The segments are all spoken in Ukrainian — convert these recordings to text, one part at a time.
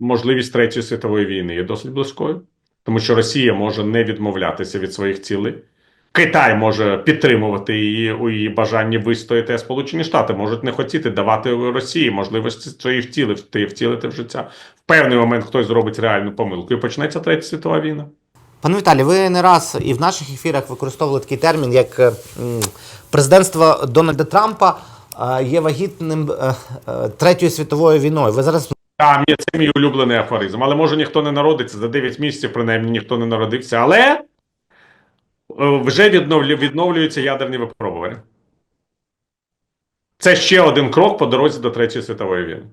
можливість Третьої світової війни є досить близькою, тому що Росія може не відмовлятися від своїх цілей. Китай може підтримувати її у її бажанні вистояти, а Сполучені Штати можуть не хотіти давати Росії можливості свої втілити, втілити в життя. В певний момент хтось зробить реальну помилку і почнеться Третя світова війна. Пане Віталій, ви не раз і в наших ефірах використовували такий термін, як президентство Дональда Трампа е, є вагітним е, е, третьою світовою війною. Ви зараз Та, мій- це мій улюблений афоризм. Але може ніхто не народиться за 9 місяців, принаймні ніхто не народився. Але е, вже відновлю, відновлюються ядерні випробування. Це ще один крок по дорозі до Третьої світової війни.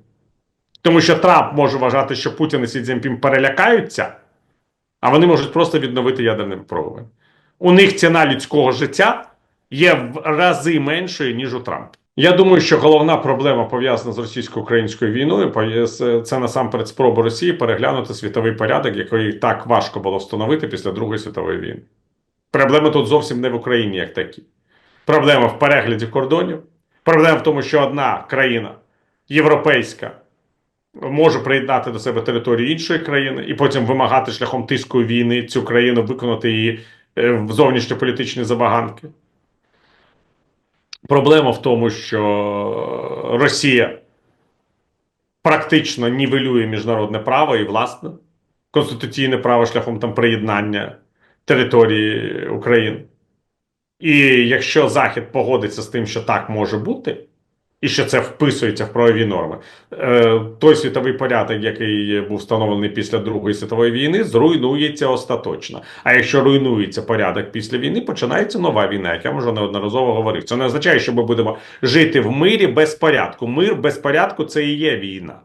Тому що Трамп може вважати, що Путін і Сі Цзіньпін перелякаються, а вони можуть просто відновити ядерне випробування. У них ціна людського життя є в рази меншою, ніж у Трампа. Я думаю, що головна проблема пов'язана з російсько-українською війною це насамперед спроба Росії переглянути світовий порядок, який так важко було встановити після Другої світової війни. Проблема тут зовсім не в Україні як такі. Проблема в перегляді кордонів. Проблема в тому, що одна країна європейська може приєднати до себе територію іншої країни і потім вимагати шляхом тиску війни цю країну виконати її е, в зовнішньополітичні забаганки. Проблема в тому, що Росія практично нівелює міжнародне право і власне конституційне право шляхом там приєднання території України. І якщо Захід погодиться з тим, що так може бути, і що це вписується в правові норми, е, той світовий порядок, який був встановлений після Другої світової війни, зруйнується остаточно. А якщо руйнується порядок після війни, починається нова війна, як я вже неодноразово говорив. Це не означає, що ми будемо жити в мирі без порядку. Мир без порядку це і є війна.